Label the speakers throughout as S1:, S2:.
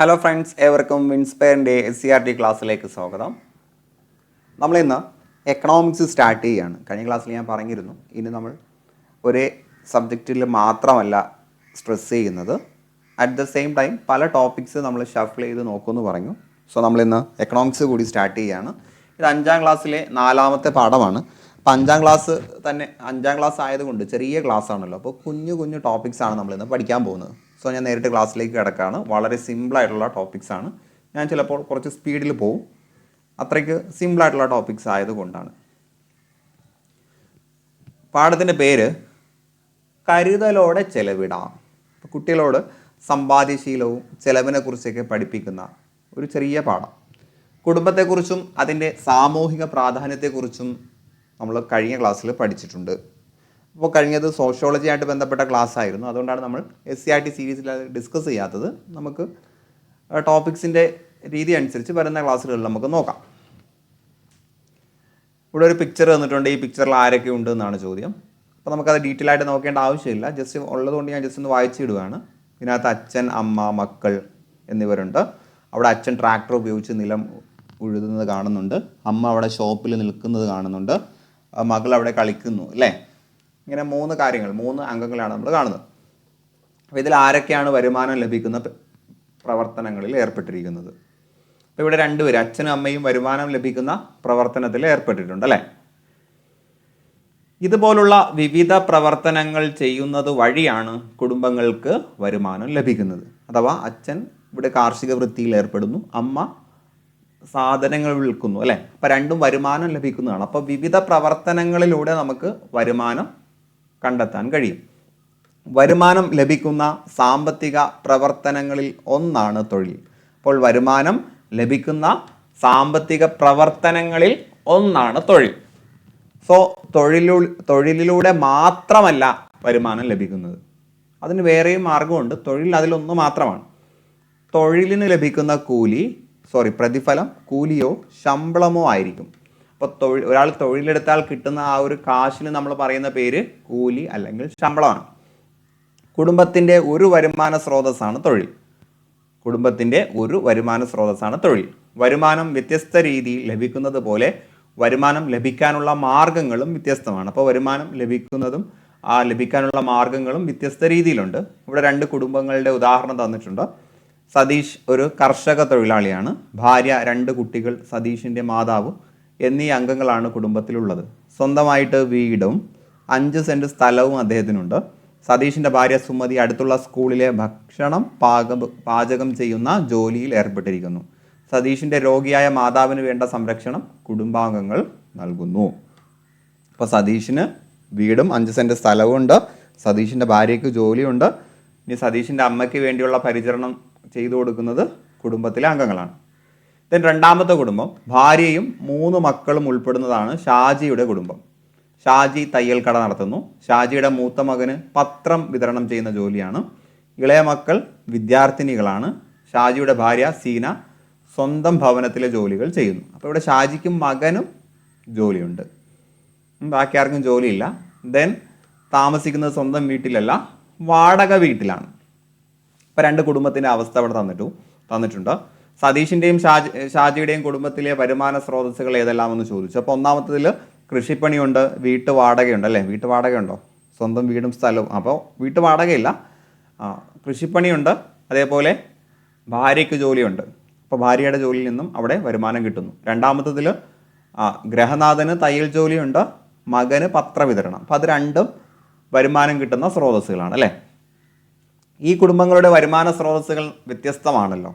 S1: Hello friends ഏവർക്കും ഇൻസ്പയറിന്റെ S C R T ക്ലാസ്സിലേക്ക് സ്വാഗതം. നമ്മളിന്ന് എക്കണോമിക്സ് സ്റ്റാർട്ട് ചെയ്യുകയാണ് കഴിഞ്ഞ ക്ലാസ്സിൽ ഞാൻ പറഞ്ഞിരുന്നു ഇനി നമ്മൾ ഒരേ സബ്ജക്റ്റിൽ മാത്രമല്ല സ്ട്രെസ് ചെയ്യുന്നത്. അറ്റ് ദ സെയിം ടൈം പല ടോപ്പിക്സ് നമ്മൾ ഷഫിൾ ചെയ്ത് നോക്കുമെന്ന് പറഞ്ഞു. സോ നമ്മളിന്ന് എക്കണോമിക്സ് കൂടി സ്റ്റാർട്ട് ചെയ്യുകയാണ് ഇത് അഞ്ചാം ക്ലാസ്സിലെ നാലാമത്തെ പാഠമാണ്. അപ്പോൾ അഞ്ചാം ക്ലാസ് തന്നെ അഞ്ചാം ക്ലാസ് ആയതുകൊണ്ട് ചെറിയ ക്ലാസ് ആണല്ലോ. അപ്പോൾ കുഞ്ഞു കുഞ്ഞു ടോപ്പിക്സാണ് നമ്മളിന്ന് പഠിക്കാൻ പോകുന്നത്. സോ ഞാൻ നേരിട്ട് ക്ലാസ്സിലേക്ക് കിടക്കുകയാണ് വളരെ സിമ്പിളായിട്ടുള്ള ടോപ്പിക്സ് ആണ്. ഞാൻ ചിലപ്പോൾ കുറച്ച് സ്പീഡിൽ പോവും. അത്രയ്ക്ക് സിമ്പിളായിട്ടുള്ള ടോപ്പിക്സ് ആയതുകൊണ്ടാണ്. പാഠത്തിന്റെ പേര് കരുതലോടെ ചെലവിടാം. കുട്ടികളോട് സമ്പാദ്യശീലവും ചെലവിനെ കുറിച്ചൊക്കെ പഠിപ്പിക്കുന്ന ഒരു ചെറിയ പാഠം. കുടുംബത്തെക്കുറിച്ചും അതിന്റെ സാമൂഹിക പ്രാധാന്യത്തെക്കുറിച്ചും നമ്മൾ കഴിഞ്ഞ ക്ലാസ്സിൽ പഠിച്ചിട്ടുണ്ട്. അപ്പോൾ കഴിഞ്ഞത് സോഷ്യോളജി ആയിട്ട് ബന്ധപ്പെട്ട ക്ലാസ് ആയിരുന്നു അതുകൊണ്ടാണ് നമ്മൾ എസ് സി ആർ ടി സീരീസിൽ ഡിസ്കസ് ചെയ്യാത്തത്. നമുക്ക് ടോപ്പിക്സിന്റെ രീതി അനുസരിച്ച് വരുന്ന ക്ലാസ്സുകളിൽ നമുക്ക് നോക്കാം. ഇവിടെ ഒരു പിക്ചർ തന്നിട്ടുണ്ട്. ഈ പിക്ചറിൽ ആരൊക്കെ ഉണ്ട് എന്നാണ് ചോദ്യം. അപ്പോൾ നമുക്കത് ഡീറ്റെയിൽ ആയിട്ട് നോക്കേണ്ട ആവശ്യമില്ല. ജസ്റ്റ് ഉള്ളതുകൊണ്ട് ഞാൻ ജസ്റ്റ് ഒന്ന് വായിച്ചിടുകയാണ് ഇതിനകത്ത് അച്ഛൻ അമ്മ മക്കൾ എന്നിവരുണ്ട്. അവിടെ അച്ഛൻ ട്രാക്ടർ ഉപയോഗിച്ച് നിലം ഉഴുതുന്നത് കാണുന്നുണ്ട്. അമ്മ അവിടെ ഷോപ്പിൽ നിൽക്കുന്നത് കാണുന്നുണ്ട്. മകൾ അവിടെ കളിക്കുന്നു അല്ലേ? ഇങ്ങനെ മൂന്ന് കാര്യങ്ങൾ മൂന്ന് അംഗങ്ങളാണ് നമ്മൾ കാണുന്നത്. അപ്പോൾ ഇതിൽ ആരൊക്കെയാണ് വരുമാനം ലഭിക്കുന്ന പ്രവർത്തനങ്ങളിൽ ഏർപ്പെട്ടിരിക്കുന്നത്? അപ്പോൾ ഇവിടെ രണ്ടുപേർ അച്ഛനും അമ്മയും വരുമാനം ലഭിക്കുന്ന പ്രവർത്തനത്തിൽ ഏർപ്പെട്ടിട്ടുണ്ട് അല്ലേ? ഇതുപോലുള്ള വിവിധ പ്രവർത്തനങ്ങൾ ചെയ്യുന്നത് വഴിയാണ് കുടുംബങ്ങൾക്ക് വരുമാനം ലഭിക്കുന്നത്. അഥവാ അച്ഛൻ ഇവിടെ കാർഷിക വൃത്തിയിൽ ഏർപ്പെടുന്നു അമ്മ സാധനങ്ങൾ വിൽക്കുന്നു അല്ലേ? അപ്പോൾ രണ്ടും വരുമാനം ലഭിക്കുന്നതാണ്. അപ്പോൾ വിവിധ പ്രവർത്തനങ്ങളിലൂടെ നമുക്ക് വരുമാനം കണ്ടെത്താൻ കഴിയും. വരുമാനം ലഭിക്കുന്ന സാമ്പത്തിക പ്രവർത്തനങ്ങളിൽ ഒന്നാണ് തൊഴിൽ. അപ്പോൾ വരുമാനം ലഭിക്കുന്ന സാമ്പത്തിക പ്രവർത്തനങ്ങളിൽ ഒന്നാണ് തൊഴിൽ. സോ തൊഴിലു തൊഴിലിലൂടെ മാത്രമല്ല വരുമാനം ലഭിക്കുന്നത്. അതിന് വേറെയും മാർഗമുണ്ട്. തൊഴിൽ അതിലൊന്ന് മാത്രമാണ്. തൊഴിലിന് ലഭിക്കുന്ന കൂലി സോറി പ്രതിഫലം കൂലിയോ ശമ്പളമോ ആയിരിക്കും. അപ്പോൾ തൊഴിൽ ഒരാൾ തൊഴിലെടുത്താൽ കിട്ടുന്ന ആ ഒരു കാശിന് നമ്മൾ പറയുന്ന പേര് കൂലി അല്ലെങ്കിൽ ശമ്പളമാണ്. കുടുംബത്തിന്റെ ഒരു വരുമാന സ്രോതസ്സാണ് തൊഴിൽ. കുടുംബത്തിന്റെ ഒരു വരുമാന സ്രോതസ്സാണ് തൊഴിൽ. വരുമാനം വ്യത്യസ്ത രീതിയിൽ ലഭിക്കുന്നത് പോലെ വരുമാനം ലഭിക്കാനുള്ള മാർഗങ്ങളും വ്യത്യസ്തമാണ്. അപ്പോൾ വരുമാനം ലഭിക്കുന്നതും ആ ലഭിക്കാനുള്ള മാർഗങ്ങളും വ്യത്യസ്ത രീതിയിലുണ്ട്. ഇവിടെ രണ്ട് കുടുംബങ്ങളുടെ ഉദാഹരണം തന്നിട്ടുണ്ട്. സതീഷ് ഒരു കർഷക തൊഴിലാളിയാണ്. ഭാര്യ രണ്ട് കുട്ടികൾ സതീഷിന്റെ മാതാവ് എന്നീ അംഗങ്ങളാണ് കുടുംബത്തിലുള്ളത്. സ്വന്തമായിട്ട് വീടും അഞ്ച് സെന്റ് സ്ഥലവും അദ്ദേഹത്തിനുണ്ട്. സതീഷിന്റെ ഭാര്യ സുമതി അടുത്തുള്ള സ്കൂളിലെ ഭക്ഷണം പാക പാചകം ചെയ്യുന്ന ജോലിയിൽ ഏർപ്പെട്ടിരിക്കുന്നു. സതീഷിന്റെ രോഗിയായ മാതാവിന് വേണ്ട സംരക്ഷണം കുടുംബാംഗങ്ങൾ നൽകുന്നു. അപ്പോൾ സതീഷിന് വീടും അഞ്ച് സെന്റ് സ്ഥലവും ഉണ്ട്. സതീഷിന്റെ ഭാര്യയ്ക്ക് ജോലിയുണ്ട്. ഇനി സതീഷിന്റെ അമ്മയ്ക്ക് വേണ്ടിയുള്ള പരിചരണം ചെയ്തു കൊടുക്കുന്നത് കുടുംബത്തിലെ അംഗങ്ങളാണ്. ദെൻ രണ്ടാമത്തെ കുടുംബം ഭാര്യയും മൂന്ന് മക്കളും ഉൾപ്പെടുന്നതാണ് ഷാജിയുടെ കുടുംബം. ഷാജി തയ്യൽ കട നടത്തുന്നു. ഷാജിയുടെ മൂത്ത മകന് പത്രം വിതരണം ചെയ്യുന്ന ജോലിയാണ്. ഇളയ മക്കൾ വിദ്യാർത്ഥിനികളാണ്. ഷാജിയുടെ ഭാര്യ സീന സ്വന്തം ഭവനത്തിലെ ജോലികൾ ചെയ്യുന്നു. അപ്പോൾ ഇവിടെ ഷാജിക്കും മകനും ജോലിയുണ്ട്. ബാക്കി ആർക്കും ജോലിയില്ല. ദെൻ താമസിക്കുന്നത് സ്വന്തം വീട്ടിലല്ല വാടക വീട്ടിലാണ്. ഇപ്പം രണ്ട് കുടുംബത്തിന്റെ അവസ്ഥ അവിടെ തന്നിട്ടു തന്നിട്ടുണ്ട്. സതീഷിന്റെയും ഷാജി ഷാജിയുടെയും കുടുംബത്തിലെ വരുമാന സ്രോതസ്സുകൾ ഏതെല്ലാം എന്ന് ചോദിച്ചു. അപ്പോൾ ഒന്നാമത്തതിൽ കൃഷിപ്പണിയുണ്ട് വീട്ടു വാടകയുണ്ട് അല്ലേ? വീട്ടു വാടകയുണ്ടോ സ്വന്തം വീടും സ്ഥലവും. അപ്പോൾ വീട്ടു വാടകയില്ല കൃഷിപ്പണിയുണ്ട് അതേപോലെ ഭാര്യയ്ക്ക് ജോലിയുണ്ട്. അപ്പോൾ ഭാര്യയുടെ ജോലിയിൽ നിന്നും അവിടെ വരുമാനം കിട്ടുന്നു. രണ്ടാമത്തതിൽ ഗ്രഹനാഥന് തയ്യൽ ജോലിയുണ്ട് മകന് പത്രവിതരണം. അപ്പോൾ അത് രണ്ടും വരുമാനം കിട്ടുന്ന സ്രോതസ്സുകളാണ് അല്ലേ? ഈ കുടുംബങ്ങളുടെ വരുമാന സ്രോതസ്സുകൾ വ്യത്യസ്തമാണല്ലോ.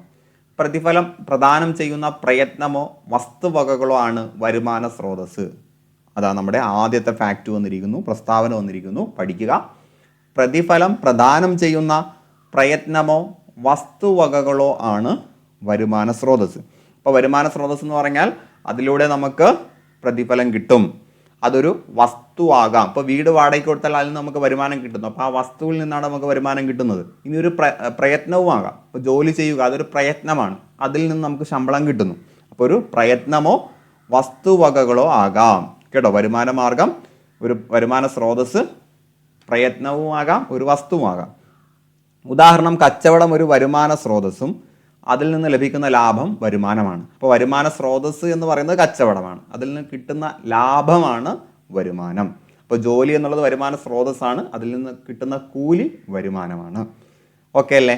S1: പ്രതിഫലം പ്രദാനം ചെയ്യുന്ന പ്രയത്നമോ വസ്തുവകകളോ ആണ് വരുമാന സ്രോതസ് അതാ നമ്മുടെ ആദ്യത്തെ ഫാക്റ്റ് വന്നിരിക്കുന്നു പ്രസ്താവന വന്നിരിക്കുന്നു. പഠിക്കുക. പ്രതിഫലം പ്രദാനം ചെയ്യുന്ന പ്രയത്നമോ വസ്തുവകകളോ ആണ് വരുമാന സ്രോതസ് അപ്പോൾ വരുമാന സ്രോതസ് എന്ന് പറഞ്ഞാൽ അതിലൂടെ നമുക്ക് പ്രതിഫലം കിട്ടും. അതൊരു വസ്തുവാകാം. ഇപ്പോൾ വീട് വാടകയ്ക്ക് കൊടുത്താൽ അതിൽ നിന്ന് നമുക്ക് വരുമാനം കിട്ടുന്നു. അപ്പോൾ ആ വസ്തുവിൽ നിന്നാണ് നമുക്ക് വരുമാനം കിട്ടുന്നത്. ഇനി ഒരു പ്ര പ്രയത്നവും ആകാം. ഇപ്പോൾ ജോലി ചെയ്യുക അതൊരു പ്രയത്നമാണ്. അതിൽ നിന്ന് നമുക്ക് ശമ്പളം കിട്ടുന്നു. അപ്പോൾ ഒരു പ്രയത്നമോ വസ്തുവകകളോ ആകാം. കേട്ടോ? വരുമാന മാർഗം ഒരു വരുമാന സ്രോതസ്സ് പ്രയത്നവുമാകാം ഒരു വസ്തുവുമാകാം ഉദാഹരണം കച്ചവടം ഒരു വരുമാന സ്രോതസ്സും അതിൽ നിന്ന് ലഭിക്കുന്ന ലാഭം വരുമാനമാണ്. അപ്പോൾ വരുമാന സ്രോതസ് എന്ന് പറയുന്നത് കച്ചവടമാണ്. അതിൽ നിന്ന് കിട്ടുന്ന ലാഭമാണ് വരുമാനം. അപ്പോൾ ജോലി എന്നുള്ളത് വരുമാന സ്രോതസ്സാണ്. അതിൽ നിന്ന് കിട്ടുന്ന കൂലി വരുമാനമാണ്. ഓക്കെ അല്ലേ?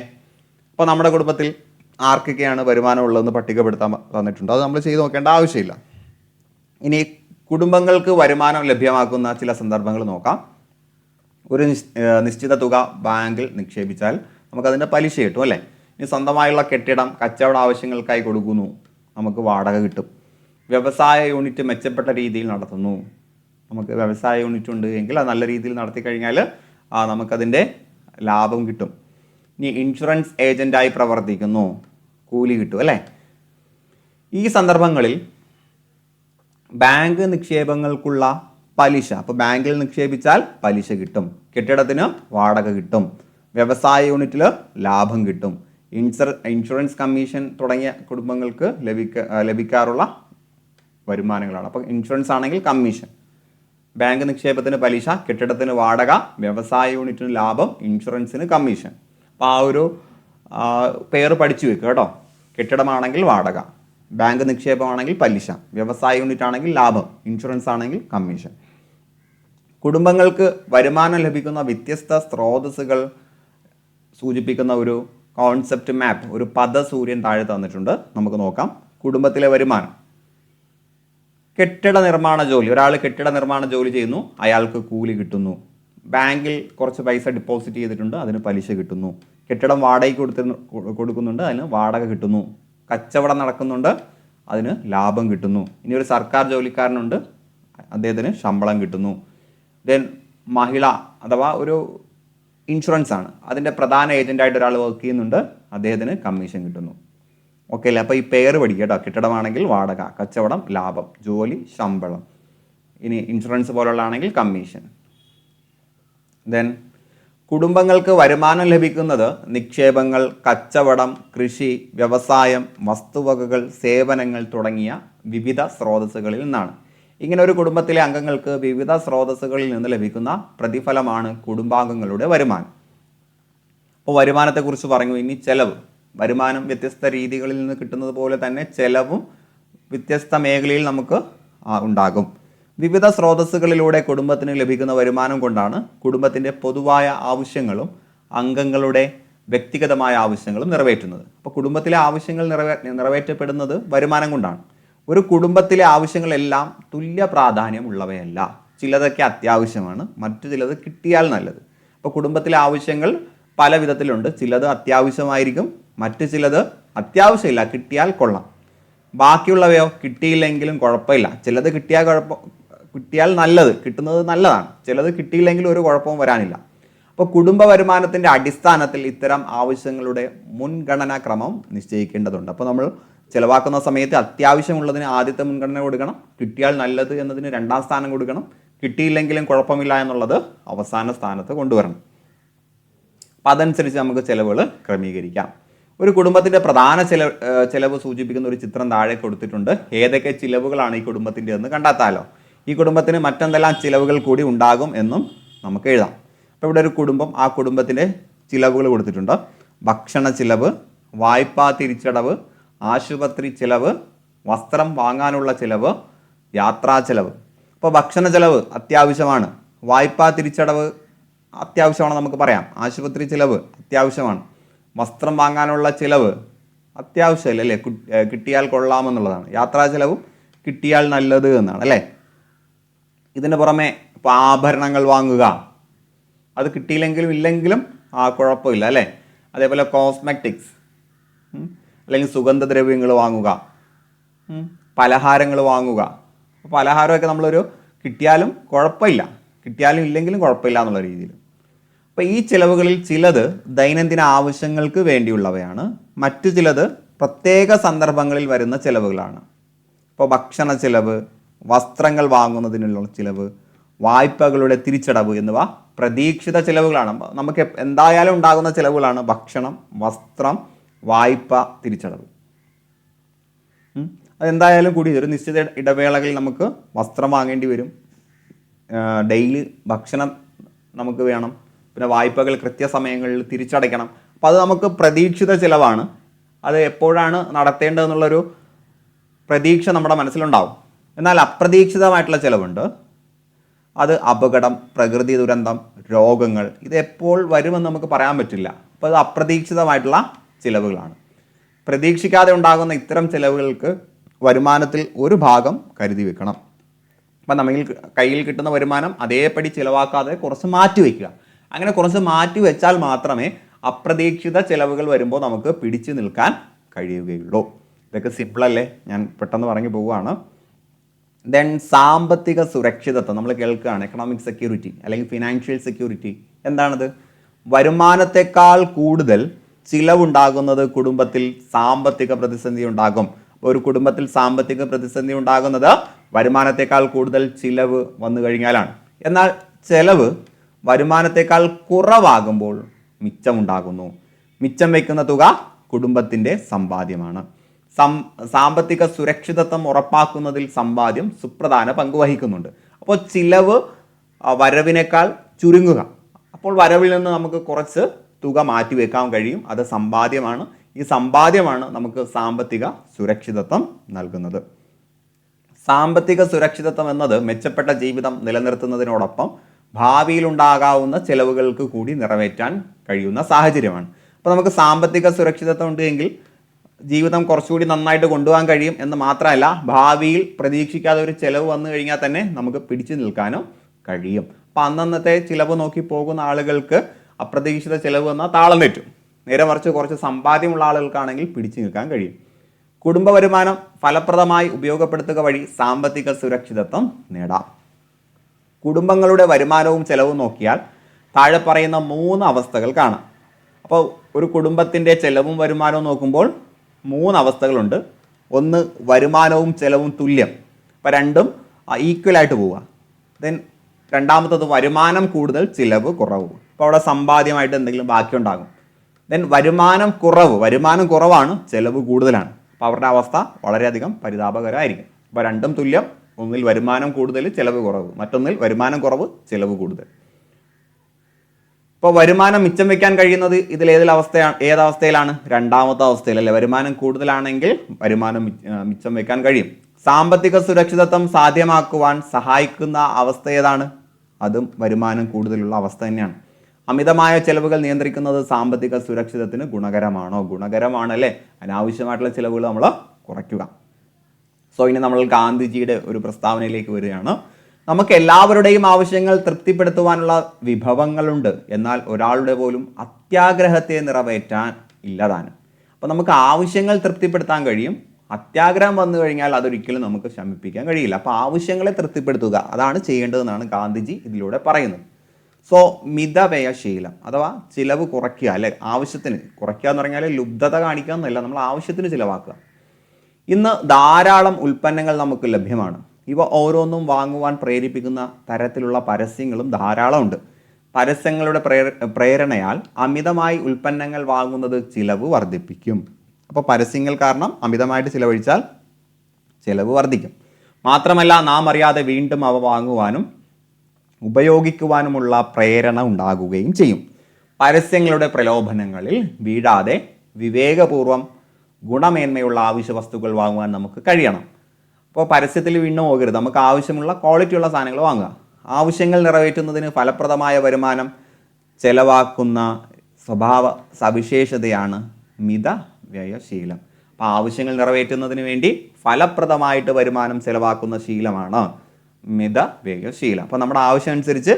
S1: അപ്പോൾ നമ്മുടെ കുടുംബത്തിൽ ആർക്കൊക്കെയാണ് വരുമാനം ഉള്ളതെന്ന് പട്ടികപ്പെടുത്താൻ തന്നിട്ടുണ്ട് അത് നമ്മൾ ചെയ്ത് നോക്കേണ്ട ആവശ്യമില്ല. ഇനി കുടുംബങ്ങൾക്ക് വരുമാനം ലഭ്യമാക്കുന്ന ചില സന്ദർഭങ്ങൾ നോക്കാം. ഒരു നിശ്ചിത തുക ബാങ്കിൽ നിക്ഷേപിച്ചാൽ നമുക്കതിന്റെ പലിശ കിട്ടും അല്ലേ? ഇനി സ്വന്തമായുള്ള കെട്ടിടം കച്ചവട ആവശ്യങ്ങൾക്കായി കൊടുക്കുന്നു. നമുക്ക് വാടക കിട്ടും. വ്യവസായ യൂണിറ്റ് മെച്ചപ്പെട്ട രീതിയിൽ നടത്തുന്നു. നമുക്ക് വ്യവസായ യൂണിറ്റ് ഉണ്ട് എങ്കിൽ അത് നല്ല രീതിയിൽ നടത്തി കഴിഞ്ഞാൽ നമുക്കതിന്റെ ലാഭം കിട്ടും. ഇനി ഇൻഷുറൻസ് ഏജന്റായി പ്രവർത്തിക്കുന്നു. കൂലി കിട്ടും അല്ലേ? ഈ സന്ദർഭങ്ങളിൽ ബാങ്ക് നിക്ഷേപങ്ങൾക്കുള്ള പലിശ അപ്പോൾ ബാങ്കിൽ നിക്ഷേപിച്ചാൽ പലിശ കിട്ടും. കെട്ടിടത്തിന് വാടക കിട്ടും. വ്യവസായ യൂണിറ്റിൽ ലാഭം കിട്ടും. ഇൻഷുറൻസ് കമ്മീഷൻ തുടങ്ങിയ കുടുംബങ്ങൾക്ക് ലഭിക്ക ലഭിക്കാറുള്ള വരുമാനങ്ങളാണ്. അപ്പോൾ ഇൻഷുറൻസ് ആണെങ്കിൽ കമ്മീഷൻ. ബാങ്ക് നിക്ഷേപത്തിന് പലിശ കെട്ടിടത്തിന് വാടക വ്യവസായ യൂണിറ്റിന് ലാഭം ഇൻഷുറൻസിന് കമ്മീഷൻ. അപ്പോൾ ആ ഒരു പേര് പഠിച്ചു വെക്കുക കേട്ടോ. കെട്ടിടമാണെങ്കിൽ വാടക ബാങ്ക് നിക്ഷേപമാണെങ്കിൽ പലിശ വ്യവസായ യൂണിറ്റ് ആണെങ്കിൽ ലാഭം ഇൻഷുറൻസ് ആണെങ്കിൽ കമ്മീഷൻ. കുടുംബങ്ങൾക്ക് വരുമാനം ലഭിക്കുന്ന വ്യത്യസ്ത സ്രോതസ്സുകൾ സൂചിപ്പിക്കുന്ന ഒരു കോൺസെപ്റ്റ് മാപ്പ് ഒരു പദസൂര്യൻ താഴെ തന്നിട്ടുണ്ട്. നമുക്ക് നോക്കാം. കുടുംബത്തിലെ വരുമാനം. കെട്ടിട നിർമ്മാണ ജോലി. ഒരാൾ കെട്ടിട നിർമ്മാണ ജോലി ചെയ്യുന്നു. അയാൾക്ക് കൂലി കിട്ടുന്നു. ബാങ്കിൽ കുറച്ച് പൈസ ഡിപ്പോസിറ്റ് ചെയ്തിട്ടുണ്ട്. അതിന് പലിശ കിട്ടുന്നു. കെട്ടിടം വാടകയ്ക്ക് കൊടുത്തിരുന്നു കൊടുക്കുന്നുണ്ട്. അതിന് വാടക കിട്ടുന്നു. കച്ചവടം നടക്കുന്നുണ്ട്. അതിന് ലാഭം കിട്ടുന്നു. ഇനി ഒരു സർക്കാർ ജോലിക്കാരനുണ്ട്. അദ്ദേഹത്തിന് ശമ്പളം കിട്ടുന്നു. ദെൻ മഹിള അഥവാ ഒരു ഇൻഷുറൻസ് ആണ് അതിന്റെ പ്രധാന ഏജന്റായിട്ട് ഒരാൾ വർക്ക് ചെയ്യുന്നുണ്ട്. അദ്ദേഹത്തിന് കമ്മീഷൻ കിട്ടുന്നു. ഓക്കെ അല്ലേ? അപ്പോൾ ഈ പേര് പഠിക്കുക കേട്ടോ. കെട്ടിടമാണെങ്കിൽ വാടക കച്ചവടം ലാഭം ജോലി ശമ്പളം. ഇനി ഇൻഷുറൻസ് പോലുള്ള ആണെങ്കിൽ കമ്മീഷൻ. ദെൻ കുടുംബങ്ങൾക്ക് വരുമാനം ലഭിക്കുന്നത് നിക്ഷേപങ്ങൾ കച്ചവടം കൃഷി വ്യവസായം വസ്തുവകകൾ സേവനങ്ങൾ തുടങ്ങിയ വിവിധ സ്രോതസ്സുകളിൽ നിന്നാണ്. ഇങ്ങനെ ഒരു കുടുംബത്തിലെ അംഗങ്ങൾക്ക് വിവിധ സ്രോതസ്സുകളിൽ നിന്ന് ലഭിക്കുന്ന പ്രതിഫലമാണ് കുടുംബാംഗങ്ങളുടെ വരുമാനം. അപ്പോൾ വരുമാനത്തെക്കുറിച്ച് പറഞ്ഞു ഇനി ചെലവ്. വരുമാനം വ്യത്യസ്ത രീതികളിൽ നിന്ന് കിട്ടുന്നത് പോലെ തന്നെ ചെലവും വ്യത്യസ്ത മേഖലയിൽ നമുക്ക് ഉണ്ടാകും. വിവിധ സ്രോതസ്സുകളിലൂടെ കുടുംബത്തിന് ലഭിക്കുന്ന വരുമാനം കൊണ്ടാണ് കുടുംബത്തിന്റെ പൊതുവായ ആവശ്യങ്ങളും അംഗങ്ങളുടെ വ്യക്തിഗതമായ ആവശ്യങ്ങളും നിറവേറ്റുന്നത്. അപ്പോൾ കുടുംബത്തിലെ ആവശ്യങ്ങൾ നിറവേ നിറവേറ്റപ്പെടുന്നത് വരുമാനം കൊണ്ടാണ്. ഒരു കുടുംബത്തിലെ ആവശ്യങ്ങളെല്ലാം തുല്യ പ്രാധാന്യമുള്ളവയല്ല. ചിലതൊക്കെ അത്യാവശ്യമാണ് മറ്റു ചിലത് കിട്ടിയാൽ നല്ലത്. അപ്പോൾ കുടുംബത്തിലെ ആവശ്യങ്ങൾ പല വിധത്തിലുണ്ട്. ചിലത് അത്യാവശ്യമായിരിക്കും മറ്റു ചിലത് അത്യാവശ്യമില്ല കിട്ടിയാൽ കൊള്ളാം. ബാക്കിയുള്ളവയോ കിട്ടിയില്ലെങ്കിലും കുഴപ്പമില്ല. ചിലത് കിട്ടിയാൽ കുഴപ്പം കിട്ടിയാൽ നല്ലത് കിട്ടുന്നത് നല്ലതാണ്. ചിലത് കിട്ടിയില്ലെങ്കിലും ഒരു കുഴപ്പവും വരാനില്ല. അപ്പോൾ കുടുംബ വരുമാനത്തിന്റെ അടിസ്ഥാനത്തിൽ ഇത്തരം ആവശ്യങ്ങളുടെ മുൻഗണനാക്രമം നിശ്ചയിക്കേണ്ടതുണ്ട്. അപ്പോൾ നമ്മൾ ചിലവാക്കുന്ന സമയത്ത് അത്യാവശ്യമുള്ളതിന് ആദ്യത്തെ മുൻഗണന കൊടുക്കണം. കിട്ടിയാൽ നല്ലത് എന്നതിന് രണ്ടാം സ്ഥാനം കൊടുക്കണം. കിട്ടിയില്ലെങ്കിലും കുഴപ്പമില്ല എന്നുള്ളത് അവസാന സ്ഥാനത്ത് കൊണ്ടുവരണം. അപ്പം അതനുസരിച്ച് നമുക്ക് ചിലവുകൾ ക്രമീകരിക്കാം. ഒരു കുടുംബത്തിന്റെ പ്രധാന ചിലവ് ചിലവ് സൂചിപ്പിക്കുന്ന ഒരു ചിത്രം താഴെ കൊടുത്തിട്ടുണ്ട്. ഏതൊക്കെ ചിലവുകളാണ് ഈ കുടുംബത്തിന്റെ എന്ന് കണ്ടെത്താലോ. ഈ കുടുംബത്തിന് മറ്റെന്തെല്ലാം ചിലവുകൾ കൂടി ഉണ്ടാകും എന്നും നമുക്ക് എഴുതാം. അപ്പോൾ ഇവിടെ ഒരു കുടുംബം ആ കുടുംബത്തിന്റെ ചിലവുകൾ കൊടുത്തിട്ടുണ്ട്. ഭക്ഷണ ചിലവ് വായ്പാ തിരിച്ചടവ് ആശുപത്രി ചിലവ് വസ്ത്രം വാങ്ങാനുള്ള ചിലവ് യാത്രാ ചിലവ്. അപ്പോൾ ഭക്ഷണ ചിലവ് അത്യാവശ്യമാണ്. വായ്പാ തിരിച്ചടവ് അത്യാവശ്യമാണ് നമുക്ക് പറയാം. ആശുപത്രി ചിലവ് അത്യാവശ്യമാണ്. വസ്ത്രം വാങ്ങാനുള്ള ചിലവ് അത്യാവശ്യമല്ല അല്ലേ? കിട്ടിയാൽ കൊള്ളാമെന്നുള്ളതാണ്. യാത്രാ ചിലവും കിട്ടിയാൽ നല്ലത് എന്നാണ് അല്ലേ? ഇതിന് പുറമെ ഇപ്പോൾ ആഭരണങ്ങൾ വാങ്ങുക. അത് കിട്ടിയില്ലെങ്കിലും ഇല്ലെങ്കിലും ആ കുഴപ്പമില്ല അല്ലേ? അതേപോലെ കോസ്മെറ്റിക്സ് അല്ലെങ്കിൽ സുഗന്ധദ്രവ്യങ്ങൾ വാങ്ങുക. പലഹാരങ്ങൾ വാങ്ങുക. പലഹാരമൊക്കെ നമ്മളൊരു കിട്ടിയാലും കുഴപ്പമില്ല. കിട്ടിയാലും ഇല്ലെങ്കിലും കുഴപ്പമില്ല എന്നുള്ള രീതിയിൽ. അപ്പോൾ ഈ ചിലവുകളിൽ ചിലത് ദൈനംദിന ആവശ്യങ്ങൾക്ക് വേണ്ടിയുള്ളവയാണ്. മറ്റു ചിലത് പ്രത്യേക സന്ദർഭങ്ങളിൽ വരുന്ന ചിലവുകളാണ്. ഇപ്പോൾ ഭക്ഷണ ചിലവ് വസ്ത്രങ്ങൾ വാങ്ങുന്നതിനുള്ള ചിലവ് വായ്പകളുടെ തിരിച്ചടവ് എന്നിവ പ്രതീക്ഷിത ചിലവുകളാണ്. നമുക്ക് എന്തായാലും ഉണ്ടാകുന്ന ചിലവുകളാണ് ഭക്ഷണം വസ്ത്രം വായ്പ തിരിച്ചടവ്. അതെന്തായാലും കൂടി ഒരു നിശ്ചിത ഇടവേളകളിൽ നമുക്ക് വസ്ത്രം വാങ്ങേണ്ടി വരും. ഡെയിലി ഭക്ഷണം നമുക്ക് വേണം. പിന്നെ വായ്പകൾ കൃത്യസമയങ്ങളിൽ തിരിച്ചടയ്ക്കണം. അപ്പോൾ അത് നമുക്ക് പ്രതീക്ഷിത ചിലവാണ്. അത് എപ്പോഴാണ് നടത്തേണ്ടതെന്നുള്ളൊരു പ്രതീക്ഷ നമ്മുടെ മനസ്സിലുണ്ടാവും. എന്നാൽ അപ്രതീക്ഷിതമായിട്ടുള്ള ചിലവുണ്ട്. അത് അപകടം പ്രകൃതി ദുരന്തം രോഗങ്ങൾ ഇത് എപ്പോൾ വരുമെന്ന് നമുക്ക് പറയാൻ പറ്റില്ല. അപ്പോൾ അത് അപ്രതീക്ഷിതമായിട്ടുള്ള ചിലവുകളാണ്. പ്രതീക്ഷിക്കാതെ ഉണ്ടാകുന്ന ഇത്തരം ചിലവുകൾക്ക് വരുമാനത്തിൽ ഒരു ഭാഗം കരുതി വെക്കണം. അപ്പം നമ്മൾ കയ്യിൽ കിട്ടുന്ന വരുമാനം അതേപടി ചിലവാക്കാതെ കുറച്ച് മാറ്റി വയ്ക്കുക അങ്ങനെ കുറച്ച് മാറ്റി വെച്ചാൽ മാത്രമേ അപ്രതീക്ഷിത ചിലവുകൾ വരുമ്പോൾ നമുക്ക് പിടിച്ചു നിൽക്കാൻ കഴിയുകയുള്ളൂ. ഇതൊക്കെ സിമ്പിളല്ലേ? ഞാൻ പെട്ടെന്ന് പറഞ്ഞു പോവുകയാണ്. ദെൻ സാമ്പത്തിക സുരക്ഷിതത്വം. നമ്മൾ കേൾക്കുകയാണ്. എക്കണോമിക് സെക്യൂരിറ്റി അല്ലെങ്കിൽ ഫിനാൻഷ്യൽ സെക്യൂരിറ്റി എന്താണത്? വരുമാനത്തെക്കാൾ കൂടുതൽ ചിലവുണ്ടാകുന്നത് കുടുംബത്തിൽ സാമ്പത്തിക പ്രതിസന്ധി ഉണ്ടാകും. ഒരു കുടുംബത്തിൽ സാമ്പത്തിക പ്രതിസന്ധി ഉണ്ടാകുന്നത് വരുമാനത്തെക്കാൾ കൂടുതൽ ചിലവ് വന്നു കഴിഞ്ഞാലാണ്. എന്നാൽ ചെലവ് വരുമാനത്തെക്കാൾ കുറവാകുമ്പോൾ മിച്ചമുണ്ടാകുന്നു. മിച്ചം വയ്ക്കുന്ന തുക കുടുംബത്തിന്റെ സമ്പാദ്യമാണ്. സം സാമ്പത്തിക സുരക്ഷിതത്വം ഉറപ്പാക്കുന്നതിൽ സമ്പാദ്യം സുപ്രധാന പങ്ക് വഹിക്കുന്നുണ്ട്. അപ്പോൾ ചിലവ് വരവിനേക്കാൾ ചുരുങ്ങുക. അപ്പോൾ വരവിൽ നിന്ന് നമുക്ക് കുറച്ച് തുക മാറ്റിവെക്കാൻ കഴിയും. അത് സമ്പാദ്യമാണ്. ഈ സമ്പാദ്യമാണ് നമുക്ക് സാമ്പത്തിക സുരക്ഷിതത്വം നൽകുന്നത്. സാമ്പത്തിക സുരക്ഷിതത്വം എന്നത് മെച്ചപ്പെട്ട ജീവിതം നിലനിർത്തുന്നതിനോടൊപ്പം ഭാവിയിലുണ്ടാകാവുന്ന ചെലവുകൾക്ക് കൂടി നിറവേറ്റാൻ കഴിയുന്ന സാഹചര്യമാണ്. അപ്പോൾ നമുക്ക് സാമ്പത്തിക സുരക്ഷിതത്വം ഉണ്ടെങ്കിൽ ജീവിതം കുറച്ചുകൂടി നന്നായിട്ട് കൊണ്ടുപോകാൻ കഴിയും എന്ന് മാത്രമല്ല ഭാവിയിൽ പ്രതീക്ഷിക്കാതെ ഒരു ചിലവ് വന്നു കഴിഞ്ഞാൽ തന്നെ നമുക്ക് പിടിച്ചു നിൽക്കാനും കഴിയും. അപ്പം അന്നന്നത്തെ ചിലവ് നോക്കി പോകുന്ന ആളുകൾക്ക് അപ്രതീക്ഷിത ചിലവ് വന്നാൽ താളം തെറ്റും. നേരെ മറിച്ച് കുറച്ച് സമ്പാദ്യമുള്ള ആളുകൾക്കാണെങ്കിൽ പിടിച്ചു നിൽക്കാൻ കഴിയും. കുടുംബ വരുമാനം ഫലപ്രദമായി ഉപയോഗപ്പെടുത്തുക വഴി സാമ്പത്തിക സുരക്ഷിതത്വം നേടാം. കുടുംബങ്ങളുടെ വരുമാനവും ചെലവും നോക്കിയാൽ താഴെ പറയുന്ന മൂന്ന് അവസ്ഥകൾ കാണാം. അപ്പോൾ ഒരു കുടുംബത്തിന്റെ ചെലവും വരുമാനവും നോക്കുമ്പോൾ മൂന്ന് അവസ്ഥകളുണ്ട്. ഒന്ന് വരുമാനവും ചെലവും തുല്യം. അപ്പോൾ രണ്ടും ഈക്വലായിട്ട് പോവുക. ദെൻ രണ്ടാമത്തത് വരുമാനം കൂടുതൽ ചിലവ് കുറവ്. അപ്പോൾ അവിടെ സമ്പാദ്യമായിട്ട് എന്തെങ്കിലും ബാക്കി ഉണ്ടാകും ദെൻ വരുമാനം കുറവ്. വരുമാനം കുറവാണ് ചിലവ് കൂടുതലാണ്. അപ്പോൾ അവരുടെ അവസ്ഥ വളരെയധികം പരിതാപകരമായിരിക്കും. അപ്പോൾ രണ്ടും തുല്യം. ഒന്നിൽ വരുമാനം കൂടുതൽ ചിലവ് കുറവ്. മറ്റൊന്നിൽ വരുമാനം കുറവ് ചിലവ് കൂടുതൽ. ഇപ്പോൾ വരുമാനം മിച്ചം വെക്കാൻ കഴിയുന്നത് ഇതിൽ ഏതിൽ അവസ്ഥയാണ് ഏത് അവസ്ഥയിലാണ് രണ്ടാമത്തെ അവസ്ഥയിൽ അല്ലേ? വരുമാനം കൂടുതലാണെങ്കിൽ വരുമാനം മിച്ചം വെക്കാൻ കഴിയും. സാമ്പത്തിക സുരക്ഷിതത്വം സാധ്യമാക്കുവാൻ സഹായിക്കുന്ന അവസ്ഥ ഏതാണ്? അതും വരുമാനം കൂടുതലുള്ള അവസ്ഥ തന്നെയാണ്. അമിതമായ ചെലവുകൾ നിയന്ത്രിക്കുന്നത് സാമ്പത്തിക സുരക്ഷിതത്തിന് ഗുണകരമാണോ? ഗുണകരമാണല്ലേ? അനാവശ്യമായിട്ടുള്ള ചിലവുകൾ നമ്മൾ കുറയ്ക്കുക. സോ ഇനി നമ്മൾ ഗാന്ധിജിയുടെ ഒരു പ്രസ്താവനയിലേക്ക് വരികയാണ്. നമുക്ക് എല്ലാവരുടെയും ആവശ്യങ്ങൾ തൃപ്തിപ്പെടുത്തുവാനുള്ള വിഭവങ്ങളുണ്ട്. എന്നാൽ ഒരാളുടെ പോലും അത്യാഗ്രഹത്തെ നിറവേറ്റാൻ ഇല്ലതാണ് അപ്പോൾ നമുക്ക് ആവശ്യങ്ങൾ തൃപ്തിപ്പെടുത്താൻ കഴിയും. അത്യാഗ്രഹം വന്നു കഴിഞ്ഞാൽ അതൊരിക്കലും നമുക്ക് ശമിപ്പിക്കാൻ കഴിയില്ല. അപ്പോൾ ആവശ്യങ്ങളെ തൃപ്തിപ്പെടുത്തുക അതാണ് ചെയ്യേണ്ടതെന്നാണ് ഗാന്ധിജി ഇതിലൂടെ പറയുന്നത്. സോ മിതവ്യയശീലം അഥവാ ചിലവ് കുറയ്ക്കുക അല്ലെ ആവശ്യത്തിന് കുറയ്ക്കുക എന്ന് പറഞ്ഞാൽ ലുബ്ധത കാണിക്കുക എന്നല്ല നമ്മൾ ആവശ്യത്തിന് ചിലവാക്കുക. ഇന്ന് ധാരാളം ഉൽപ്പന്നങ്ങൾ നമുക്ക് ലഭ്യമാണ്. ഇവ ഓരോന്നും വാങ്ങുവാൻ പ്രേരിപ്പിക്കുന്ന തരത്തിലുള്ള പരസ്യങ്ങളും ധാരാളമുണ്ട് പരസ്യങ്ങളുടെ പ്രേര പ്രേരണയാൽ അമിതമായി ഉൽപ്പന്നങ്ങൾ വാങ്ങുന്നത് ചിലവ് വർദ്ധിപ്പിക്കും. അപ്പോൾ പരസ്യങ്ങൾ കാരണം അമിതമായിട്ട് ചിലവഴിച്ചാൽ ചിലവ് വർദ്ധിക്കും. മാത്രമല്ല നാം അറിയാതെ വീണ്ടും അവ വാങ്ങുവാനും ഉപയോഗിക്കുവാനുമുള്ള പ്രേരണ ഉണ്ടാകുകയും ചെയ്യും. പരസ്യങ്ങളുടെ പ്രലോഭനങ്ങളിൽ വീഴാതെ വിവേകപൂർവം ഗുണമേന്മയുള്ള ആവശ്യ വസ്തുക്കൾ വാങ്ങുവാൻ നമുക്ക് കഴിയണം. അപ്പോൾ പരസ്യത്തിൽ വീണ് പോകരുത്. നമുക്ക് ആവശ്യമുള്ള ക്വാളിറ്റിയുള്ള സാധനങ്ങൾ വാങ്ങുക. ആവശ്യങ്ങൾ നിറവേറ്റുന്നതിന് ഫലപ്രദമായ വരുമാനം ചെലവാക്കുന്ന സ്വഭാവ സവിശേഷതയാണ് മിത വ്യയശീലം അപ്പോൾ ആവശ്യങ്ങൾ നിറവേറ്റുന്നതിന് വേണ്ടി ഫലപ്രദമായിട്ട് വരുമാനം ചിലവാക്കുന്ന ശീലമാണ് മിതവ്യയശീലം അപ്പോൾ നമ്മുടെ ആവശ്യം അനുസരിച്ച്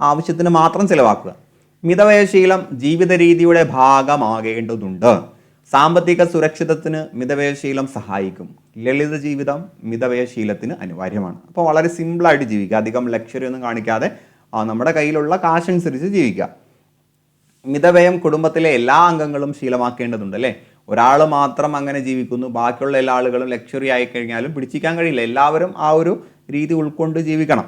S1: ആവശ്യത്തിന് മാത്രം ചിലവാക്കുക. മിതവ്യയശീലം ജീവിത രീതിയുടെ ഭാഗമാകേണ്ടതുണ്ട്. സാമ്പത്തിക സുരക്ഷിതത്തിന് മിതവ്യയശീലം സഹായിക്കും. ലളിത ജീവിതം മിതവ്യയശീലത്തിന് അനിവാര്യമാണ്. അപ്പോൾ വളരെ സിമ്പിളായിട്ട് ജീവിക്കുക. അധികം ലക്ഷറി ഒന്നും കാണിക്കാതെ നമ്മുടെ കയ്യിലുള്ള കാശനുസരിച്ച് ജീവിക്കുക. മിതവ്യയം കുടുംബത്തിലെ എല്ലാ അംഗങ്ങളും ശീലമാക്കേണ്ടതുണ്ട് അല്ലേ? ഒരാൾ മാത്രം അങ്ങനെ ജീവിക്കുന്നു ബാക്കിയുള്ള എല്ലാ ആളുകളും ലക്ഷറി ആയി കഴിഞ്ഞാലും പിടിച്ചിക്കാൻ കഴിയില്ല. എല്ലാവരും ആ ഒരു രീതി ഉൾക്കൊണ്ട് ജീവിക്കണം.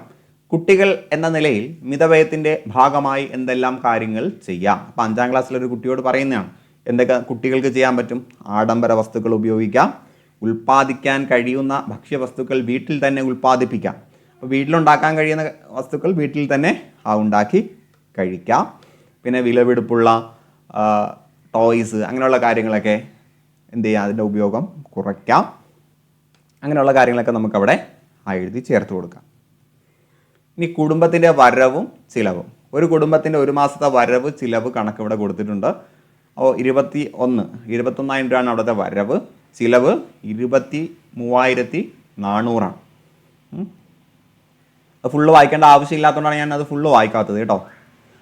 S1: കുട്ടികൾ എന്ന നിലയിൽ മിതവ്യയത്തിന്റെ ഭാഗമായി എന്തെല്ലാം കാര്യങ്ങൾ ചെയ്യാം? അപ്പം അഞ്ചാം ക്ലാസ്സിലൊരു കുട്ടിയോട് പറയുന്നതാണ് എന്തൊക്കെ കുട്ടികൾക്ക് ചെയ്യാൻ പറ്റും? ആഡംബര വസ്തുക്കൾ ഉപയോഗിക്കാം ഉൽപ്പാദിക്കാൻ കഴിയുന്ന ഭക്ഷ്യവസ്തുക്കൾ വീട്ടിൽ തന്നെ ഉൽപ്പാദിപ്പിക്കാം. അപ്പോൾ വീട്ടിലുണ്ടാക്കാൻ കഴിയുന്ന വസ്തുക്കൾ വീട്ടിൽ തന്നെ ആ ഉണ്ടാക്കി കഴിക്കാം. പിന്നെ വിലപിടിപ്പുള്ള ടോയ്സ് അങ്ങനെയുള്ള കാര്യങ്ങളൊക്കെ എന്ത് ചെയ്യാം അതിന്റെ ഉപയോഗം കുറയ്ക്കാം. അങ്ങനെയുള്ള കാര്യങ്ങളൊക്കെ നമുക്കവിടെ എഴുതി ചേർത്ത് കൊടുക്കാം. ഇനി കുടുംബത്തിന്റെ വരവും ചിലവും. ഒരു കുടുംബത്തിന്റെ ഒരു മാസത്തെ വരവ് ചിലവ് കണക്ക് ഇവിടെ കൊടുത്തിട്ടുണ്ട്. അപ്പോൾ ഇരുപത്തി ഒന്ന് ഇരുപത്തൊന്നായിരം രൂപയാണ് അവിടുത്തെ വരവ്. ചിലവ് ഇരുപത്തി മൂവായിരത്തി നാനൂറാണ് ഫുള്ള് വായിക്കേണ്ട ആവശ്യമില്ലാത്തതുകൊണ്ടാണ് ഞാൻ അത് ഫുള്ള് വായിക്കാത്തത് കേട്ടോ.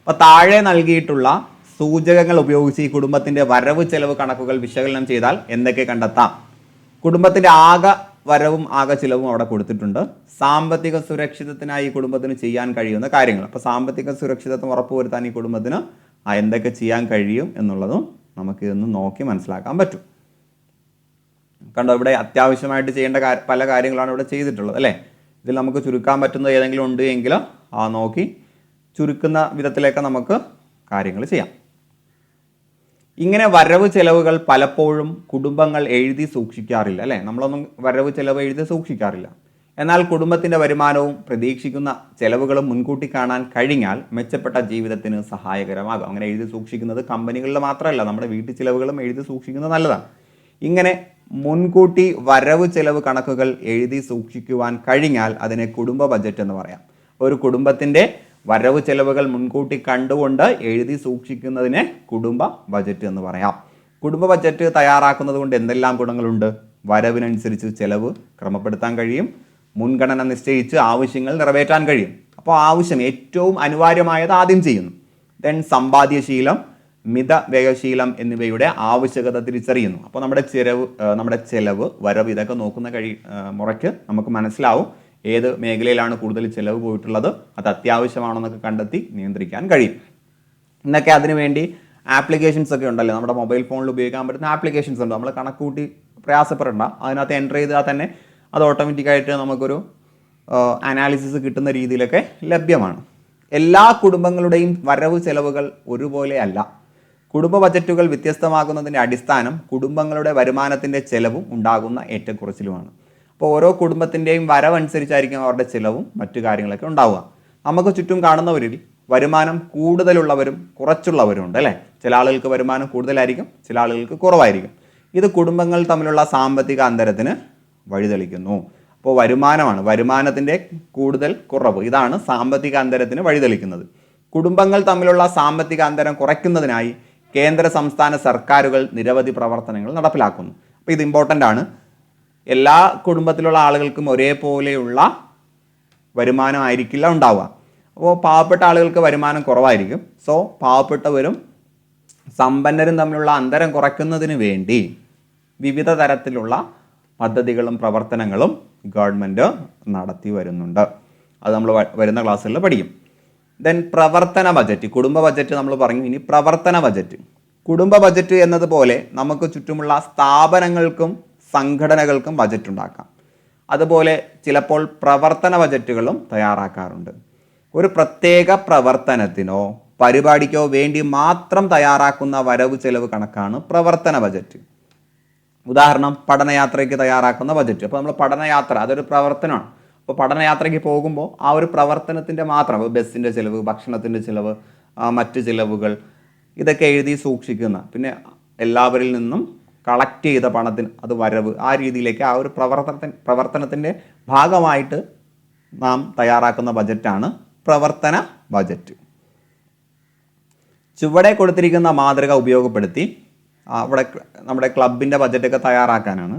S1: അപ്പോൾ താഴെ നൽകിയിട്ടുള്ള സൂചകങ്ങൾ ഉപയോഗിച്ച് ഈ കുടുംബത്തിന്റെ വരവ് ചെലവ് കണക്കുകൾ വിശകലനം ചെയ്താൽ എന്തൊക്കെ കണ്ടെത്താം? കുടുംബത്തിന്റെ ആകെ വരവും ആകെ ചിലവും അവിടെ കൊടുത്തിട്ടുണ്ട്. സാമ്പത്തിക സുരക്ഷിതത്തിനായി ഈ കുടുംബത്തിന് ചെയ്യാൻ കഴിയുന്ന കാര്യങ്ങൾ. അപ്പോൾ സാമ്പത്തിക സുരക്ഷിതത്വം ഉറപ്പുവരുത്താൻ ഈ കുടുംബത്തിന് എന്തൊക്കെ ചെയ്യാൻ കഴിയും എന്നുള്ളതും നമുക്ക് ഇതൊന്ന് നോക്കി മനസ്സിലാക്കാൻ പറ്റും. കണ്ടോ ഇവിടെ അത്യാവശ്യമായിട്ട് ചെയ്യേണ്ട പല കാര്യങ്ങളാണ് ഇവിടെ ചെയ്തിട്ടുള്ളത് അല്ലേ? ഇതിൽ നമുക്ക് ചുരുക്കാൻ പറ്റുന്ന ഏതെങ്കിലും ഉണ്ട് എങ്കിൽ ആ നോക്കി ചുരുക്കുന്ന വിധത്തിലേക്ക് നമുക്ക് കാര്യങ്ങൾ ചെയ്യാം. ഇങ്ങനെ വരവ് ചെലവുകൾ പലപ്പോഴും കുടുംബങ്ങൾ എഴുതി സൂക്ഷിക്കാറില്ല അല്ലേ? നമ്മളൊന്നും വരവ് ചെലവ് എഴുതി സൂക്ഷിക്കാറില്ല. എന്നാൽ കുടുംബത്തിന്റെ വരുമാനവും പ്രതീക്ഷിക്കുന്ന ചെലവുകളും മുൻകൂട്ടി കാണാൻ കഴിഞ്ഞാൽ മെച്ചപ്പെട്ട ജീവിതത്തിന് സഹായകരമാകും. അങ്ങനെ എഴുതി സൂക്ഷിക്കുന്നത് കമ്പനികളിൽ മാത്രമല്ല നമ്മുടെ വീട്ടു ചിലവുകളും എഴുതി സൂക്ഷിക്കുന്നത് നല്ലതാണ്. ഇങ്ങനെ മുൻകൂട്ടി വരവ് ചെലവ് കണക്കുകൾ എഴുതി സൂക്ഷിക്കുവാൻ കഴിഞ്ഞാൽ അതിനെ കുടുംബ ബജറ്റ് എന്ന് പറയാം. ഒരു കുടുംബത്തിന്റെ വരവ് ചെലവുകൾ മുൻകൂട്ടി കണ്ടുകൊണ്ട് എഴുതി സൂക്ഷിക്കുന്നതിനെ കുടുംബ ബജറ്റ് എന്ന് പറയാം. കുടുംബ ബജറ്റ് തയ്യാറാക്കുന്നത് കൊണ്ട് എന്തെല്ലാം ഗുണങ്ങളുണ്ട്? വരവിനനുസരിച്ച് ചെലവ് ക്രമപ്പെടുത്താൻ കഴിയും. മുൻഗണന നിശ്ചയിച്ച് ആവശ്യങ്ങൾ നിറവേറ്റാൻ കഴിയും. അപ്പോൾ ആവശ്യം ഏറ്റവും അനിവാര്യമായത് ആദ്യം ചെയ്യുന്നു. ദെൻ സമ്പാദ്യശീലം മിത വ്യയശീലം എന്നിവയുടെ ആവശ്യകത തിരിച്ചറിയുന്നു. അപ്പോൾ നമ്മുടെ ചെലവ് നമ്മുടെ ചെലവ് വരവ് ഇതൊക്കെ നോക്കുന്ന കഴി മുറയ്ക്ക് നമുക്ക് മനസ്സിലാവും. ഏത് മേഖലയിലാണ് കൂടുതൽ ചിലവ് പോയിട്ടുള്ളത് അത് അത്യാവശ്യമാണെന്നൊക്കെ കണ്ടെത്തി നിയന്ത്രിക്കാൻ കഴിയും. ഇന്നൊക്കെ അതിനുവേണ്ടി ആപ്ലിക്കേഷൻസ് ഒക്കെ ഉണ്ടല്ലോ? നമ്മുടെ മൊബൈൽ ഫോണിൽ ഉപയോഗിക്കാൻ പറ്റുന്ന ആപ്ലിക്കേഷൻസ് ഉണ്ട്. നമ്മൾ കണക്കൂട്ടി പ്രയാസപ്പെടേണ്ട. അതിനകത്ത് എന്റർ ചെയ്താൽ തന്നെ അത് ഓട്ടോമാറ്റിക്കായിട്ട് നമുക്കൊരു അനാലിസിസ് കിട്ടുന്ന രീതിയിലൊക്കെ ലഭ്യമാണ്. എല്ലാ കുടുംബങ്ങളുടെയും വരവ് ചെലവുകൾ ഒരുപോലെയല്ല കുടുംബ ബജറ്റുകൾ വ്യത്യസ്തമാകുന്നതിന്റെ അടിസ്ഥാനം കുടുംബങ്ങളുടെ വരുമാനത്തിന്റെ ചെലവും ഉണ്ടാകുന്ന ഏറ്റക്കുറച്ചിലുമാണ്. അപ്പോൾ ഓരോ കുടുംബത്തിന്റെയും വരവനുസരിച്ചായിരിക്കും അവരുടെ ചിലവും മറ്റു കാര്യങ്ങളൊക്കെ ഉണ്ടാവുക. നമുക്ക് ചുറ്റും കാണുന്നവരിൽ വരുമാനം കൂടുതലുള്ളവരും കുറച്ചുള്ളവരും ഉണ്ട് അല്ലേ? ചില ആളുകൾക്ക് വരുമാനം കൂടുതലായിരിക്കും ചില ആളുകൾക്ക് കുറവായിരിക്കും. ഇത് കുടുംബങ്ങൾ തമ്മിലുള്ള സാമ്പത്തിക അന്തരത്തിന് വഴിതെളിക്കുന്നു. അപ്പോൾ വരുമാനമാണ് വരുമാനത്തിന്റെ കൂടുതൽ കുറവ്. ഇതാണ് സാമ്പത്തിക അന്തരത്തിന് വഴിതെളിക്കുന്നത്. കുടുംബങ്ങൾ തമ്മിലുള്ള സാമ്പത്തിക അന്തരം കുറയ്ക്കുന്നതിനായി കേന്ദ്ര സംസ്ഥാന സർക്കാരുകൾ നിരവധി പ്രവർത്തനങ്ങൾ നടപ്പിലാക്കുന്നു. അപ്പോൾ ഇത് ഇമ്പോർട്ടന്റ് ആണ്. എല്ലാ കുടുംബത്തിലുള്ള ആളുകൾക്കും ഒരേപോലെയുള്ള വരുമാനമായിരിക്കില്ല ഉണ്ടാവുക. അപ്പോൾ പാവപ്പെട്ട ആളുകൾക്ക് വരുമാനം കുറവായിരിക്കും. സോ പാവപ്പെട്ടവരും സമ്പന്നരും തമ്മിലുള്ള അന്തരം കുറയ്ക്കുന്നതിന് വേണ്ടി വിവിധ തരത്തിലുള്ള പദ്ധതികളും പ്രവർത്തനങ്ങളും ഗവൺമെന്റ് നടത്തി വരുന്നുണ്ട്. അത് നമ്മൾ വരുന്ന ക്ലാസ്സുകളിൽ പഠിക്കും. ദെൻ പ്രവർത്തന ബജറ്റ് കുടുംബ ബജറ്റ് നമ്മൾ പറഞ്ഞു ഇനി പ്രവർത്തന ബജറ്റ് കുടുംബ ബജറ്റ് എന്നതുപോലെ നമുക്ക് ചുറ്റുമുള്ള സ്ഥാപനങ്ങൾക്കും സംഘടനകൾക്കും ബജറ്റ് ഉണ്ടാക്കാം. അതുപോലെ ചിലപ്പോൾ പ്രവർത്തന ബജറ്റുകളും തയ്യാറാക്കാറുണ്ട്. ഒരു പ്രത്യേക പ്രവർത്തനത്തിനോ പരിപാടിക്കോ വേണ്ടി മാത്രം തയ്യാറാക്കുന്ന വരവ് ചെലവ് കണക്കാണ് പ്രവർത്തന ബജറ്റ് ഉദാഹരണം പഠനയാത്രയ്ക്ക് തയ്യാറാക്കുന്ന ബജറ്റ് അപ്പോൾ നമ്മൾ പഠനയാത്ര അതൊരു പ്രവർത്തനമാണ്. അപ്പോൾ പഠനയാത്രയ്ക്ക് പോകുമ്പോൾ ആ ഒരു പ്രവർത്തനത്തിന്റെ മാത്രം ബസ്സിന്റെ ചിലവ് ഭക്ഷണത്തിന്റെ ചിലവ് മറ്റ് ചിലവുകൾ ഇതൊക്കെ എഴുതി സൂക്ഷിക്കുന്ന പിന്നെ എല്ലാവരിൽ നിന്നും കളക്ട് ചെയ്ത പണത്തിന് അത് വരവ്. ആ രീതിയിലേക്ക് ആ ഒരു പ്രവർത്തന പ്രവർത്തനത്തിന്റെ ഭാഗമായിട്ട് നാം തയ്യാറാക്കുന്ന ബജറ്റാണ് പ്രവർത്തന ബജറ്റ്. ചുവടെ കൊടുത്തിരിക്കുന്ന മാതൃക ഉപയോഗപ്പെടുത്തി അവിടെ നമ്മുടെ ക്ലബിന്റെ ബജറ്റൊക്കെ തയ്യാറാക്കാനാണ്.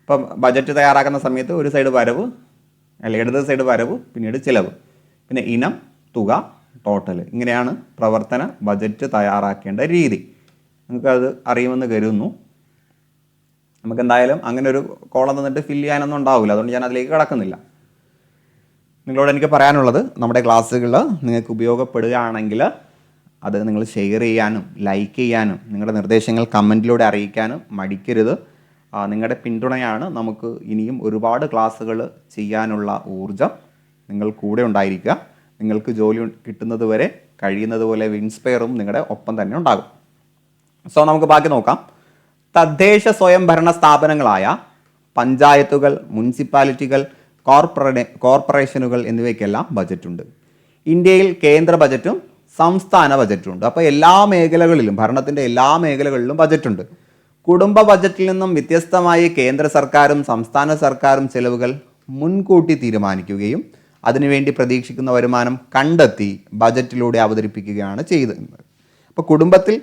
S1: ഇപ്പം ബജറ്റ് തയ്യാറാക്കുന്ന സമയത്ത് ഒരു സൈഡ് വരവ് അല്ല ഇടത് സൈഡ് വരവ് പിന്നീട് ചിലവ്. പിന്നെ ഇനം തുക ടോട്ടൽ ഇങ്ങനെയാണ് പ്രവർത്തന ബജറ്റ് തയ്യാറാക്കേണ്ട രീതി. നിങ്ങൾക്കത് അറിയുമെന്ന് കരുതുന്നു. നമുക്ക് എന്തായാലും അങ്ങനെ ഒരു കോളം തന്നിട്ട് ഫില്ല് ചെയ്യാനൊന്നും ഉണ്ടാവില്ല. അതുകൊണ്ട് ഞാൻ അതിലേക്ക് കടക്കുന്നില്ല. നിങ്ങളോട് എനിക്ക് പറയാനുള്ളത് നമ്മുടെ ക്ലാസ്സുകൾ നിങ്ങൾക്ക് ഉപയോഗപ്പെടുകയാണെങ്കിൽ അത് നിങ്ങൾ ഷെയർ ചെയ്യാനും ലൈക്ക് ചെയ്യാനും നിങ്ങളുടെ നിർദ്ദേശങ്ങൾ കമന്റിലൂടെ അറിയിക്കാനും മടിക്കരുത്. നിങ്ങളുടെ പിന്തുണയാണ് നമുക്ക് ഇനിയും ഒരുപാട് ക്ലാസ്സുകൾ ചെയ്യാനുള്ള ഊർജം നിങ്ങൾ കൂടെ ഉണ്ടായിരിക്കുക. നിങ്ങൾക്ക് ജോലി കിട്ടുന്നത് വരെ കഴിയുന്നത് പോലെ ഇൻസ്പയറും നിങ്ങളുടെ ഒപ്പം തന്നെ ഉണ്ടാകും. സോ നമുക്ക് ബാക്കി നോക്കാം. തദ്ദേശ സ്വയംഭരണ സ്ഥാപനങ്ങളായ പഞ്ചായത്തുകൾ മുനിസിപ്പാലിറ്റികൾ കോർപ്പറേ കോർപ്പറേഷനുകൾ എന്നിവയ്ക്കെല്ലാം ബജറ്റുണ്ട്. ഇന്ത്യയിൽ കേന്ദ്ര ബജറ്റും സംസ്ഥാന ബജറ്റും ഉണ്ട് അപ്പോൾ എല്ലാ മേഖലകളിലും ഭരണത്തിന്റെ എല്ലാ മേഖലകളിലും ബജറ്റുണ്ട്. കുടുംബ ബജറ്റിൽ നിന്നും വ്യത്യസ്തമായി കേന്ദ്ര സർക്കാരും സംസ്ഥാന സർക്കാരും ചെലവുകൾ മുൻകൂട്ടി തീരുമാനിക്കുകയും അതിനുവേണ്ടി പ്രതീക്ഷിക്കുന്ന വരുമാനം കണ്ടെത്തി ബജറ്റിലൂടെ അവതരിപ്പിക്കുകയാണ് ചെയ്തത്. അപ്പോൾ കുടുംബത്തിൽ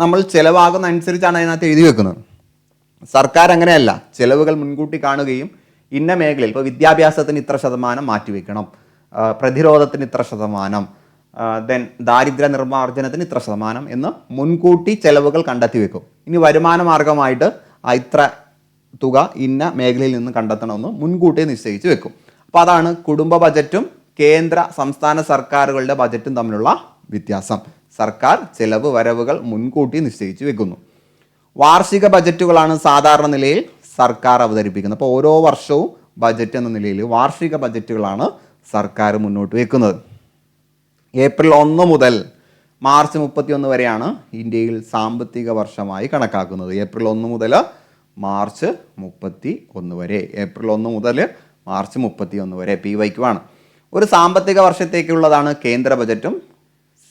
S1: നമ്മൾ ചിലവാകുന്ന അനുസരിച്ചാണ് അതിനകത്ത് എഴുതി വെക്കുന്നത്. സർക്കാർ അങ്ങനെയല്ല ചിലവുകൾ മുൻകൂട്ടി കാണുകയും ഇന്ന മേഖലയിൽ ഇപ്പോൾ വിദ്യാഭ്യാസത്തിന് ഇത്ര ശതമാനം മാറ്റിവെക്കണം പ്രതിരോധത്തിന് ഇത്ര ശതമാനം ദെൻ ദാരിദ്ര്യ നിർമ്മാർജനത്തിന് ഇത്ര ശതമാനം എന്ന് മുൻകൂട്ടി ചെലവുകൾ കണ്ടെത്തി വെക്കും. ഇനി വരുമാന മാർഗമായിട്ട് ഇത്ര തുക ഇന്ന മേഖലയിൽ നിന്ന് കണ്ടെത്തണമെന്ന് മുൻകൂട്ടി നിശ്ചയിച്ച് വെക്കും. അപ്പോൾ അതാണ് കുടുംബ ബജറ്റും കേന്ദ്ര സംസ്ഥാന സർക്കാരുകളുടെ ബജറ്റും തമ്മിലുള്ള വ്യത്യാസം. സർക്കാർ ചെലവ് വരവുകൾ മുൻകൂട്ടി നിശ്ചയിച്ചു വെക്കുന്നു. വാർഷിക ബജറ്റുകളാണ് സാധാരണ നിലയിൽ സർക്കാർ അവതരിപ്പിക്കുന്നത്. അപ്പോൾ ഓരോ വർഷവും ബജറ്റ് എന്ന നിലയിൽ വാർഷിക ബജറ്റുകളാണ് സർക്കാർ മുന്നോട്ട് വെക്കുന്നത്. ഏപ്രിൽ ഒന്ന് മുതൽ മാർച്ച് മുപ്പത്തിയൊന്ന് വരെയാണ് ഇന്ത്യയിൽ സാമ്പത്തിക വർഷമായി കണക്കാക്കുന്നത്. ഏപ്രിൽ ഒന്ന് മുതൽ മാർച്ച് മുപ്പത്തി ഒന്ന് വരെ. ഏപ്രിൽ ഒന്ന് മുതൽ മാർച്ച് മുപ്പത്തി ഒന്ന് വരെ പി വൈക്കുമാണ് ഒരു സാമ്പത്തിക വർഷത്തേക്കുള്ളതാണ് കേന്ദ്ര ബജറ്റും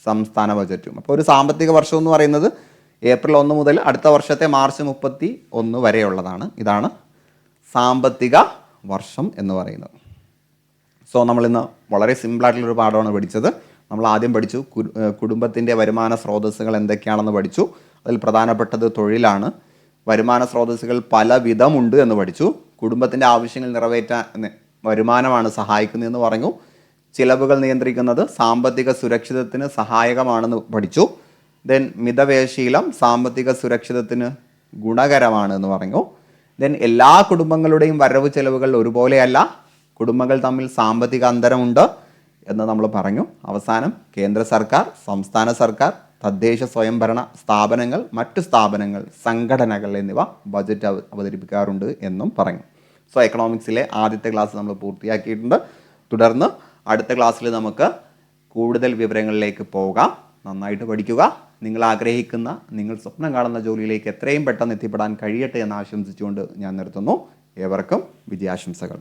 S1: സംസ്ഥാന ബജറ്റും. അപ്പോൾ ഒരു സാമ്പത്തിക വർഷം എന്ന് പറയുന്നത് ഏപ്രിൽ ഒന്ന് മുതൽ അടുത്ത വർഷത്തെ മാർച്ച് മുപ്പത്തി ഒന്ന് വരെയുള്ളതാണ്. ഇതാണ് സാമ്പത്തിക വർഷം എന്ന് പറയുന്നത്. സോ നമ്മളിന്ന് വളരെ സിമ്പിളായിട്ടുള്ളൊരു പാഠമാണ് പഠിച്ചത്. നമ്മൾ ആദ്യം പഠിച്ചു കുടുംബത്തിന്റെ വരുമാന സ്രോതസ്സുകൾ എന്തൊക്കെയാണെന്ന് പഠിച്ചു. അതിൽ പ്രധാനപ്പെട്ടത് തൊഴിലാണ്. വരുമാന സ്രോതസ്സുകൾ പല വിധമുണ്ട് എന്ന് പഠിച്ചു. കുടുംബത്തിന്റെ ആവശ്യങ്ങൾ നിറവേറ്റാൻ വരുമാനമാണ് സഹായിക്കുന്നതെന്ന് പറഞ്ഞു. ചിലവുകൾ നിയന്ത്രിക്കുന്നത് സാമ്പത്തിക സുരക്ഷിതത്തിന് സഹായകമാണെന്ന് പഠിച്ചു. ദെൻ മിതവേശീലം സാമ്പത്തിക സുരക്ഷിതത്തിന് ഗുണകരമാണ് എന്ന് പറഞ്ഞു. ദെൻ എല്ലാ കുടുംബങ്ങളുടെയും വരവ് ചെലവുകൾ ഒരുപോലെയല്ല. കുടുംബങ്ങൾ തമ്മിൽ സാമ്പത്തിക അന്തരമുണ്ട് എന്ന് നമ്മൾ പറഞ്ഞു. അവസാനം കേന്ദ്ര സർക്കാർ സംസ്ഥാന സർക്കാർ തദ്ദേശ സ്വയംഭരണ സ്ഥാപനങ്ങൾ മറ്റു സ്ഥാപനങ്ങൾ സംഘടനകൾ എന്നിവ ബജറ്റ് അവ- അവതരിപ്പിക്കാറുണ്ട് എന്നും പറഞ്ഞു. സോ എക്കണോമിക്സിലെ ആദ്യത്തെ ക്ലാസ് നമ്മൾ പൂർത്തിയാക്കിയിട്ടുണ്ട്. തുടർന്ന് അടുത്ത ക്ലാസ്സിൽ നമുക്ക് കൂടുതൽ വിവരങ്ങളിലേക്ക് പോകാം. നന്നായിട്ട് പഠിക്കുക. നിങ്ങൾ ആഗ്രഹിക്കുന്ന നിങ്ങൾ സ്വപ്നം കാണുന്ന ജോലിയിലേക്ക് എത്രയും പെട്ടെന്ന് എത്തിപ്പെടാൻ കഴിയട്ടെ എന്ന് ആശംസിച്ചുകൊണ്ട് ഞാൻ നിർത്തുന്നു. ഏവർക്കും വിജയാശംസകൾ.